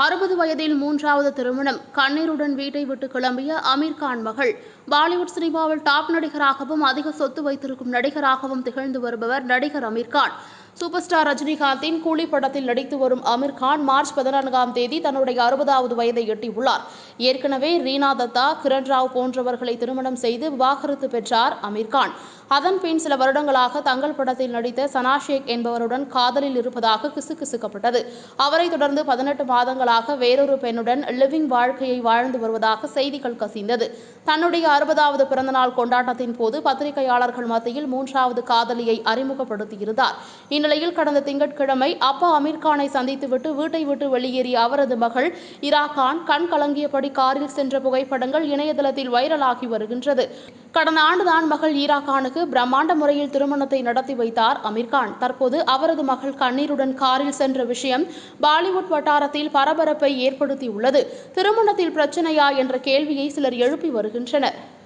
அறுபது வயதில் மூன்றாவது திருமணம். கண்ணீருடன் வீட்டை விட்டு கிளம்பிய அமீர்கான் மகள். பாலிவுட் சினிமாவில் டாப் நடிகராகவும் அதிக சொத்து வைத்திருக்கும் நடிகராகவும் திகழ்ந்து வருபவர் நடிகர் அமீர்கான் சூப்பர் ஸ்டார் ரஜினிகாந்தின் கூலி படத்தில் நடித்து வரும் அமீர் கான் மார்ச் பதினான்காம் தேதி தன்னுடைய அறுபதாவது வயதை எட்டியுள்ளார். ஏற்கனவே ரீனா தத்தா கிரண் ராவ் போன்றவர்களை திருமணம் செய்து விவாகரத்து பெற்றார் அமீர் கான். அதன் பின் சில வருடங்களாக தங்கள் படத்தில் நடித்த சனா ஷேக் என்பவருடன் காதலில் இருப்பதாக கிசுகிசுக்கப்பட்டது அவரை தொடர்ந்து பதினெட்டு மாதங்களாக வேறொரு பெண்ணுடன் லிவிங் வாழ்க்கையை வாழ்ந்து வருவதாக செய்திகள் கசிந்தது. தன்னுடைய அறுபதாவது பிறந்தநாள் கொண்டாட்டத்தின் போது பத்திரிகையாளர்கள் மத்தியில் மூன்றாவது காதலியை அறிமுகப்படுத்தியிருந்தார். இந்நிலையில் கடந்த திங்கட்கிழமை அப்பா அமீர்கானை சந்தித்துவிட்டு வீட்டை விட்டு வெளியேறிய அவரது மகள் இரா கான் கண் கலங்கியபடி காரில் சென்ற புகைப்படங்கள் இணையதளத்தில் வைரலாகி வருகின்றது. கடந்த ஆண்டுதான் மகள் ஈரா கானுக்கு பிரம்மாண்ட முறையில் திருமணத்தை நடத்தி வைத்தார் அமீர்கான் தற்போது அவரது மகள் கண்ணீருடன் காரில் சென்ற விஷயம் பாலிவுட் வட்டாரத்தில் பரபரப்பை ஏற்படுத்தியுள்ளது. திருமணத்தில் பிரச்சனையா என்ற கேள்வியை சிலர் எழுப்பி வருகின்றனர்.